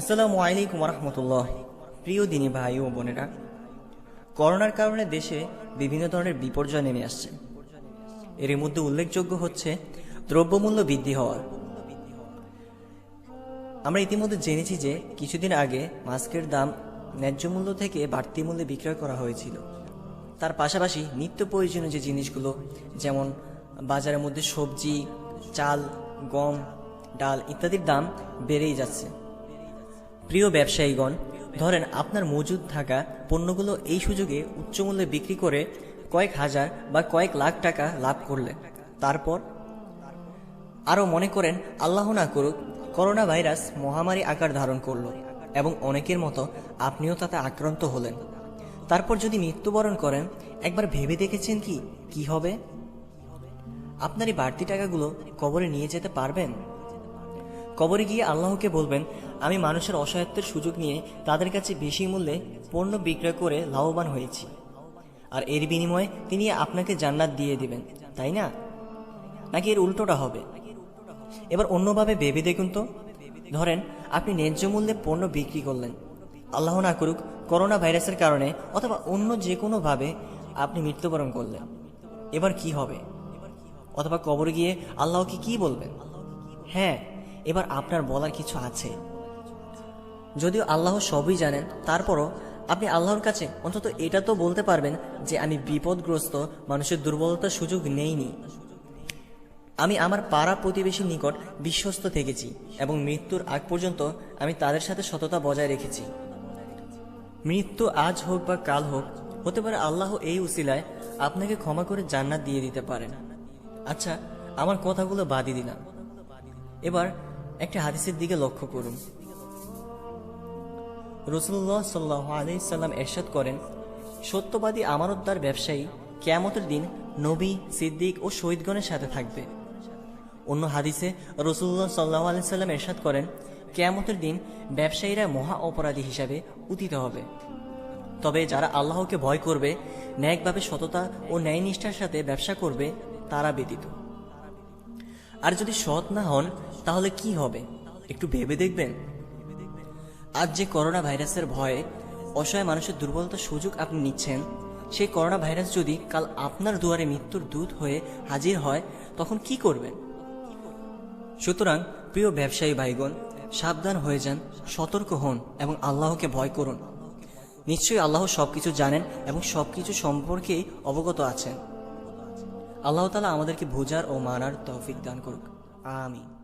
আসসালামু আলাইকুম রহমতুল্লাহ প্রিয় দিনী ভাই ও বোনেরা, করোনার কারণে দেশে বিভিন্ন ধরনের বিপর্যয় নেমে আসছে। এর মধ্যে উল্লেখযোগ্য হচ্ছে দ্রব্যমূল্য বৃদ্ধি হওয়া। আমরা ইতিমধ্যে জেনেছি যে কিছুদিন আগে মাস্কের দাম ন্যায্য মূল্য থেকে বাড়তি মূল্যে বিক্রয় করা হয়েছিল। তার পাশাপাশি নিত্য প্রয়োজনীয় যে জিনিসগুলো, যেমন বাজারের মধ্যে সবজি, চাল, গম, ডাল ইত্যাদির দাম বেড়েই যাচ্ছে। প্রিয় ব্যবসায়ীগণ, ধরেন আপনার মজুদ থাকা পণ্যগুলো এই সুযোগে উচ্চ মূল্যে বিক্রি করে কয়েক হাজার বা কয়েক লাখ টাকা লাভ করলেন। তারপর আরও মনে করেন, আল্লাহ না করুক করোনা ভাইরাস মহামারী আকার ধারণ করল এবং অনেকের মতো আপনিও তাতে আক্রান্ত হলেন। তারপর যদি মৃত্যুবরণ করেন, একবার ভেবে দেখেছেন কি? কি হবে? আপনার এই বাড়তি টাকাগুলো কবরে নিয়ে যেতে পারবেন? কবরে গিয়ে আল্লাহকে বলবেন, আমি মানুষের অসহায়ত্বের সুযোগ নিয়ে তাদের কাছে বেশি মূল্যে পণ্য বিক্রয় করে লাভবান হয়েছি। আর এর বিনিময়ে তিনি আপনাকে জান্নাত দিয়ে দিবেন, তাই না? নাকি এর উল্টোটা হবে? এবার অন্যভাবে ভেবে দেখুন তো। ধরেন, আপনি ন্যায্য মূল্যে পণ্য বিক্রি করলেন। আল্লাহ না করুক, করোনা ভাইরাসের কারণে অথবা অন্য যে কোনোভাবে আপনি মৃত্যুবরণ করলেন। এবার কি হবে? অথবা কবরে গিয়ে আল্লাহকে কি বলবেন? হ্যাঁ এবার আপনার বলার কিছু আছে। যদিও আল্লাহ সবই জানেন, তারপরও আপনি আল্লাহর কাছে অন্তত এটা তো বলতে পারবেন যে আমি বিপদগ্রস্ত, মানুষের দুর্বলতার সুযোগ নেইনি। আমি আমার পাড়া প্রতিবেশীর নিকট বিশ্বস্ত থেকেছি এবং মৃত্যুর আগ পর্যন্ত আমি তাদের সাথে সততা বজায় রেখেছি। মৃত্যু আজ হোক বা কাল হোক, হতে পারে আল্লাহ এই উসিলায় আপনাকে ক্ষমা করে জান্নাত দিয়ে দিতে পারেন। আচ্ছা আমার কথাগুলো বাদই দিলাম। এবার একটা হাদিসের দিকে লক্ষ্য করুন। রসুল্লাহ সাল্লাহ আলাইসাল্লাম এরশাদ করেন, সত্যবাদী আমানতদার ব্যবসায়ী কেয়ামতের দিন নবী, সিদ্দিক ও শহীদগণের সাথে থাকবে। অন্য হাদিসে রসুল্লাহ সাল্লাহ আলাইসাল্লাম এরশাদ করেন, কেয়ামতের দিন ব্যবসায়ীরা মহা অপরাধী হিসাবে উদিত হবে। তবে যারা আল্লাহকে ভয় করবে, ন্যায়ভাবে সততা ও ন্যায়নিষ্ঠার সাথে ব্যবসা করবে, তারা ব্যতীত। আর যদি সৎ না হন, তাহলে কি হবে? একটু ভেবে দেখবেন। আজ যে করোনা ভাইরাসের ভয়ে অসহায় মানুষের দুর্বলতার সুযোগ আপনি নিচ্ছেন, সেই করোনা ভাইরাস যদি কাল আপনার দুয়ারে মৃত্যুর দূত হয়ে হাজির হয়, তখন কি করবেন? সুতরাং, প্রিয় ব্যবসায়ী ভাইগণ, সাবধান হয়ে যান, সতর্ক হন এবং আল্লাহকে ভয় করুন। নিশ্চয়ই আল্লাহ সবকিছু জানেন এবং সবকিছু সম্পর্কেই অবগত আছেন। আল্লাহ তালা আমাদেরকে বোঝার ও মানার তৌফিক দান করুক। আমিন।